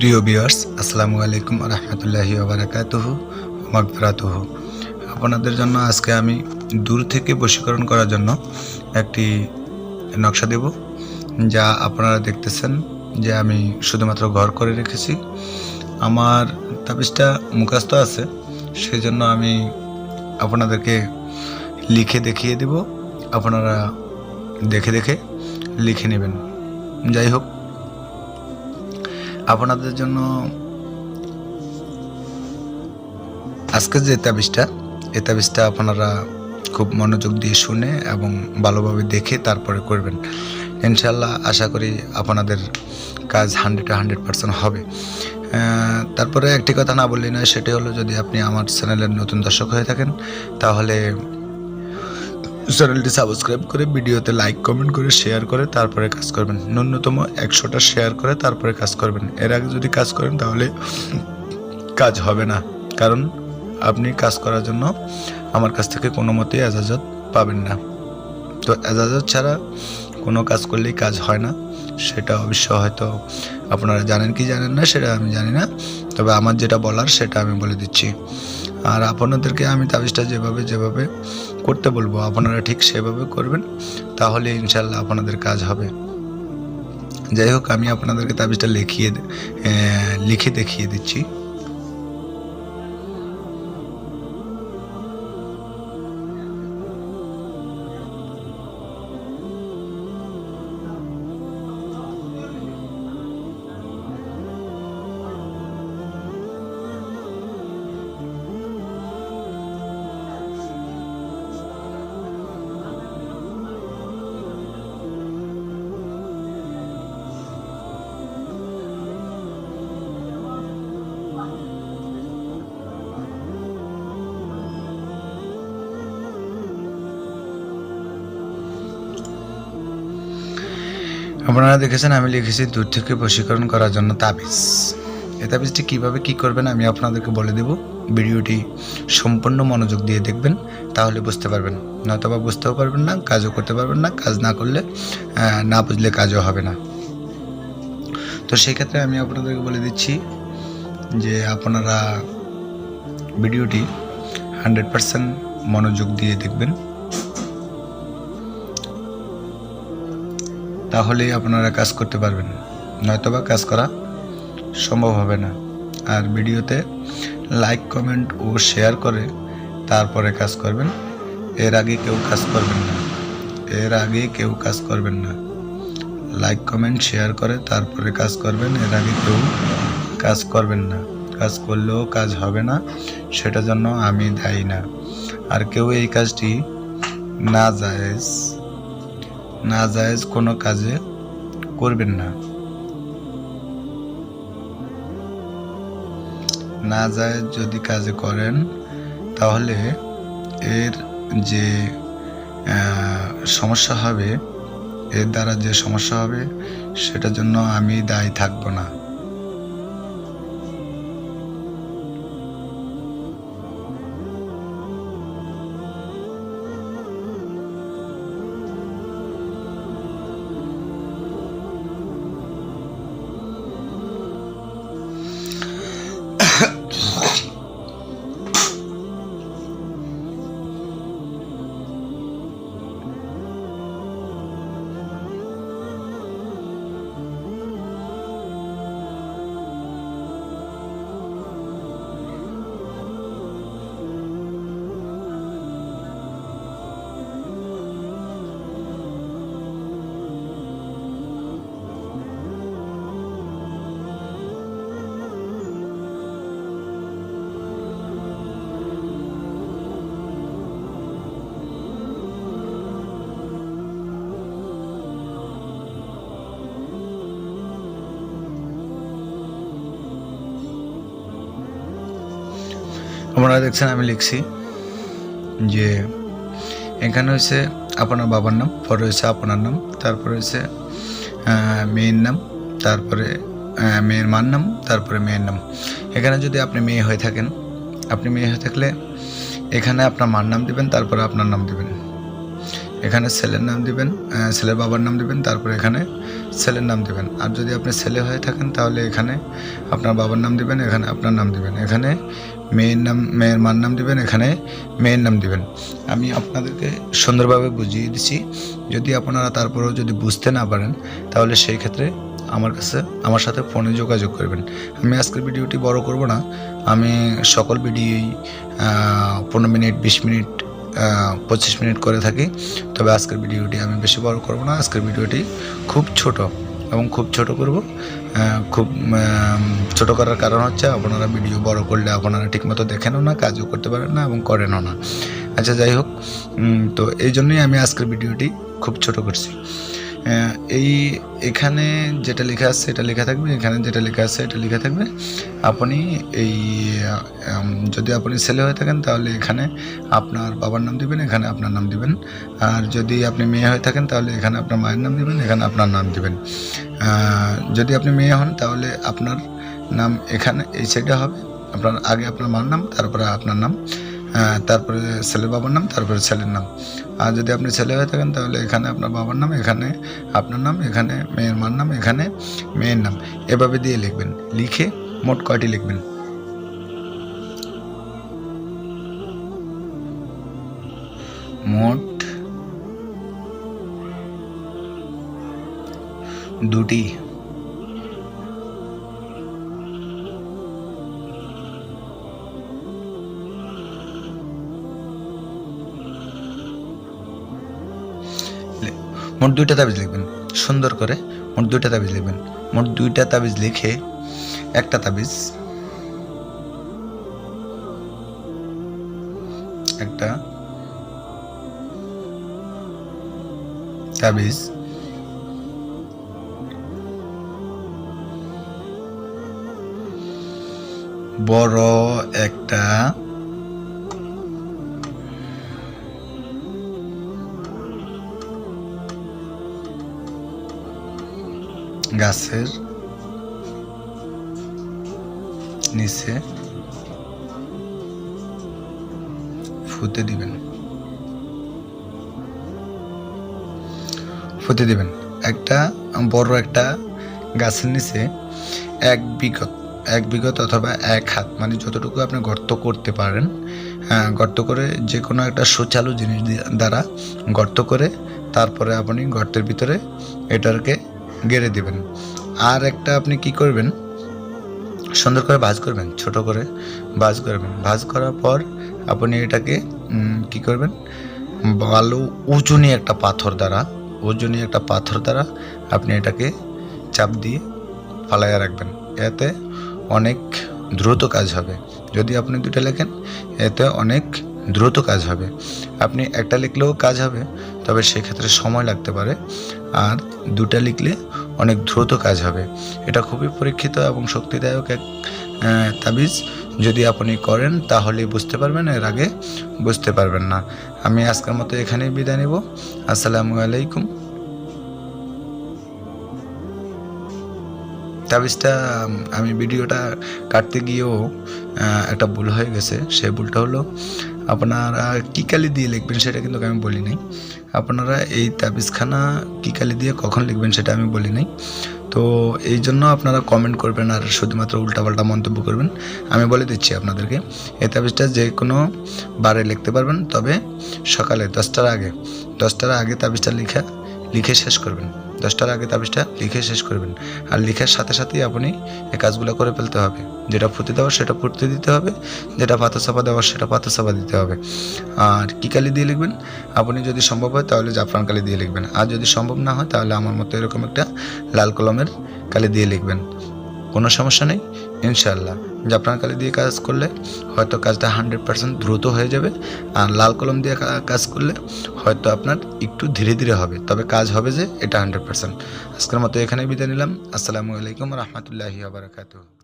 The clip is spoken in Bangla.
প্রিয় বিয়ার্স আসসালামু আলাইকুম রহমতুল্লাহি ওবরাকাতুহ আপনাদের জন্য আজকে আমি দূর থেকে বশীকরণ করার জন্য একটি নকশা দেব, যা আপনারা দেখতেছেন যে আমি শুধুমাত্র ঘর করে রেখেছি। আমার তাবিজটা মুখাস্ত আছে সেই জন্য আমি আপনাদেরকে লিখে দেখিয়ে দেব। আপনারা দেখে দেখে লিখে নেবেন। যাই হোক আপনাদের জন্য আজকের যে তাবিজটা এই তাবিজটা আপনারা খুব মনোযোগ দিয়ে শুনে এবং ভালোভাবে দেখে তারপরে করবেন। ইনশাল্লাহ আশা করি আপনাদের কাজ হান্ড্রেড হান্ড্রেড পার্সেন্ট হবে। তারপরে একটি কথা না বললি না সেটি হলো যদি আপনি আমার চ্যানেলের নতুন দর্শক হয়ে থাকেন, তাহলে চ্যানেলটি সাবস্ক্রাইব করে, ভিডিওতে লাইক কমেন্ট করে শেয়ার করে, তারপরে কাজ করবেন। ন্যূনতম একশোটা শেয়ার করে, তারপরে কাজ করবেন। এর আগে যদি কাজ করেন, তাহলে কাজ হবে না। কারণ আপনি কাজ করার জন্য আমার কাছ থেকে কোনো মতেই এজাজত পাবেন না। তো এজাজত ছাড়া কোনো কাজ করলেই কাজ হয় না। সেটা অবশ্য হয়তো আপনারা জানেন কি জানেন না, সেটা আমি জানি না। তবে আমার যেটা বলার, সেটা আমি বলে দিচ্ছি। আর আপনাদেরকে আমি তাবিজটা যেভাবে যেভাবে করতে বলব, আপনারা ঠিক সেভাবে করবেন, তাহলে ইনশাল্লাহ আপনাদের কাজ হবে। যাই হোক, আমি আপনাদেরকে তাবিজটা লিখিয়ে লিখে দেখিয়ে দিচ্ছি। আপনারা দেখেছেন আমি লিখেছি দূর থেকে বশীকরণ করার জন্য তাবিজ। এই তাবিজটি কীভাবে কী করবেন আমি আপনাদেরকে বলে দেব। ভিডিওটি সম্পূর্ণ মনোযোগ দিয়ে দেখবেন, তাহলে বুঝতে পারবেন। নয়তোবা বুঝতেও পারবেন না, কাজও করতে পারবেন না, কাজ না করলে না বুঝলে কাজও হবে না। তো সেই ক্ষেত্রে আমি আপনাদেরকে বলে দিচ্ছি যে আপনারা ভিডিওটি হান্ড্রেড পারসেন্ট মনোযোগ দিয়ে দেখবেন। তাহলেই আপনারা কাজ করতে পারবেন। নয়তোবা কাজ করা সম্ভব হবে না। আর ভিডিওতে লাইক কমেন্ট ও শেয়ার করে তারপরে কাজ করবেন। এর আগে কেউ কাজ করবেন না। এর আগে কেউ কাজ করবেন না। লাইক কমেন্ট শেয়ার করে তারপরে কাজ করবেন। এর আগে কেউ কাজ করবেন না। কাজ করলেও কাজ হবে না। সেটার জন্য আমি দায়ী না। আর কেউ এই কাজটি না জায়েজ না জায়েজ কোনো কাজে করবেন না। না জায়েজ যদি কাজে করেন, তাহলে এর যে সমস্যা হবে, এর দ্বারা যে সমস্যা হবে, সেটার জন্য আমি দায়ী থাকব না। আপনারা দেখছেন, আমি লিখছি যে এখানে হয়েছে আপনার বাবার নাম, পরে হয়েছে আপনার নাম, তারপরে হয়েছে মেয়ের নাম, তারপরে মেয়ের মার নাম, তারপরে মেয়ের নাম। এখানে যদি আপনি মেয়ে হয়ে থাকেন, আপনি মেয়ে হয়ে থাকলে এখানে আপনার মার নাম দিবেন, তারপরে আপনার নাম দিবেন। এখানে ছেলের নাম দিবেন ছেলের বাবার নাম দিবেন, তারপরে এখানে ছেলের নাম দিবেন। আর যদি আপনি ছেলে হয়ে থাকেন, তাহলে এখানে আপনার বাবার নাম দিবেন, এখানে আপনার নাম দিবেন। এখানে মেয়ের নাম, মেয়ের মার নাম দিবেন, এখানে মেয়ের নাম দিবেন। আমি আপনাদেরকে সুন্দরভাবে বুঝিয়ে দিচ্ছি। যদি আপনারা তারপরেও যদি বুঝতে না পারেন, তাহলে সেই ক্ষেত্রে আমার কাছে, আমার সাথে ফোনে যোগাযোগ করবেন। আমি আজকের ভিডিওটি বড় করব না। আমি সকল ভিডিওই পনেরো মিনিট, বিশ মিনিট পঁচিশ মিনিট করে থাকি। তবে আজকের ভিডিওটি আমি বেশি বড় করব না। আজকের ভিডিওটি খুব ছোট। এবং খুব ছোট করব। খুব ছোট করার কারণ হচ্ছে আপনারা ভিডিও বড় করলে আপনারা ঠিকমতো দেখেনও না, কাজও করতে পারেন না এবং করেনও না। আচ্ছা যাই হোক তো এই জন্যই আমি আজকের ভিডিওটি খুব ছোট করছি। এই এখানে যেটা লেখা আছে এটা লেখা থাকবে, এখানে যেটা লেখা আছে এটা লেখা থাকবে। আপনি এই যদি আপনি ছেলে হয়ে থাকেন, তাহলে এখানে আপনার বাবার নাম দিবেন, এখানে আপনার নাম দিবেন। আর যদি আপনি মেয়ে হয়ে থাকেন, তাহলে এখানে আপনার মায়ের নাম দিবেন, এখানে আপনার নাম দিবেন। যদি আপনি মেয়ে হন, তাহলে আপনার নাম এখানে, এই সাইডে হবে। আপনার আগে আপনার মার নাম, তারপরে আপনার নাম। আহ, তারপরে ছেলের বাবার নাম তারপরে ছেলের নাম। আর যদি আপনি ছেলে হয়ে থাকেন তাহলে এখানে আপনার বাবার নাম এখানে আপনার নাম এখানে মেয়ের মার নাম এখানে মেয়ের নাম। এভাবে দিয়ে লিখবেন। লিখে মোট কয়টি লিখবেন? মোট দুটি। মোট দুইটা তাবিজ লিখবেন। সুন্দর করে মোট দুইটা তাবিজ লিখবেন। মোট দুইটা তাবিজ লিখে একটা তাবিজ একটা তাবিজ, বড় একটা গাছের নিচে ফুতে দিবেন। ফুতে দিবেন। একটা বড় একটা গাছের নিচে এক বিঘত এক বিঘত অথবা এক হাত মানে যতটুকু আপনি গর্ত করতে পারেন হ্যাঁ, গর্ত করে যে কোনো একটা সুচালু জিনিস দ্বারা গর্ত করে তারপরে আপনি গর্তের ভিতরে এটাকে গেড়ে দিবেন। আর একটা আপনি কি করবেন? সুন্দর করে ভাজ করবেন, ছোট করে ভাজ করবেন। ভাজ করার পর আপনি এটাকে কি করবেন? ভালো উজুনি একটা পাথর দ্বারা ওজনী একটা পাথর দ্বারা আপনি এটাকে চাপ দিয়ে ফালাইয়া রাখবেন। এতে অনেক দ্রুত কাজ হবে। যদি আপনি দুটো লেখেন, এতে অনেক দ্রুত কাজ হবে। আপনি একটা লিখলেও কাজ হবে, তবে সেক্ষেত্রে সময় লাগতে পারে। আর দুটা লিখলে অনেক দ্রুত কাজ হবে। এটা খুবই পরীক্ষিত এবং শক্তিদায়ক এক তাবিজ। যদি আপনি করেন, তাহলে বুঝতে পারবেন, এর আগে বুঝতে পারবেন না। আমি আজকের মতো এখানেই বিদায় নেব। আসসালামু আলাইকুম। তাবিজটা আমি ভিডিওটা কাটতে গিয়েও একটা ভুল হয়ে গেছে। সেই ভুলটা হলো আপনারা কী কালি দিয়ে লিখবেন সেটা কিন্তু আমি বলি নাই। আপনারা এই তাবিজখানা কী কালি দিয়ে কখন লিখবেন সেটা আমি বলি নাই। তো এই জন্য আপনারা কমেন্ট করবেন আর শুধুমাত্র উল্টাপাল্টা মন্তব্য করবেন। আমি বলে দিচ্ছি আপনাদেরকে, এই তাবিজটা যে কোনো বারে লিখতে পারবেন। তবে সকালে দশটার আগে দশটার আগে তাবিজটা লিখা লিখে শেষ করবেন। দশটার আগে তাবিজটা লিখে শেষ করবেন। আর লিখার সাথে সাথেই আপনি এই কাজগুলো করে ফেলতে হবে। যেটা ফুটে দেওয়ার সেটা ফুটতে দিতে হবে, যেটা পাতা চাপা দেওয়ার সেটা পাতা চাপা দিতে হবে। আর কী কালি দিয়ে লিখবেন? আপনি যদি সম্ভব হয় তাহলে জাফরান কালি দিয়ে লিখবেন। আর যদি সম্ভব না হয় তাহলে আমার মতো এরকম একটা লাল কলমের কালি দিয়ে লিখবেন। কোনো সমস্যা নেই ইনশাল্লাহ জাফরান কালি দিয়ে কাজ করলে হয়তো কাজটা হান্ড্রেড পার্সেন্ট দ্রুত হয়ে যাবে আর লাল কলম দিয়ে কাজ করলে হয়তো আপনার একটু ধীরে ধীরে হবে। তবে কাজ হবে যে এটা হান্ড্রেড পার্সেন্ট। আজকের মতো এখানে বিদায় নিলাম। আসসালামু আলাইকুম রহমতুল্লাহি আবরাকাতুহ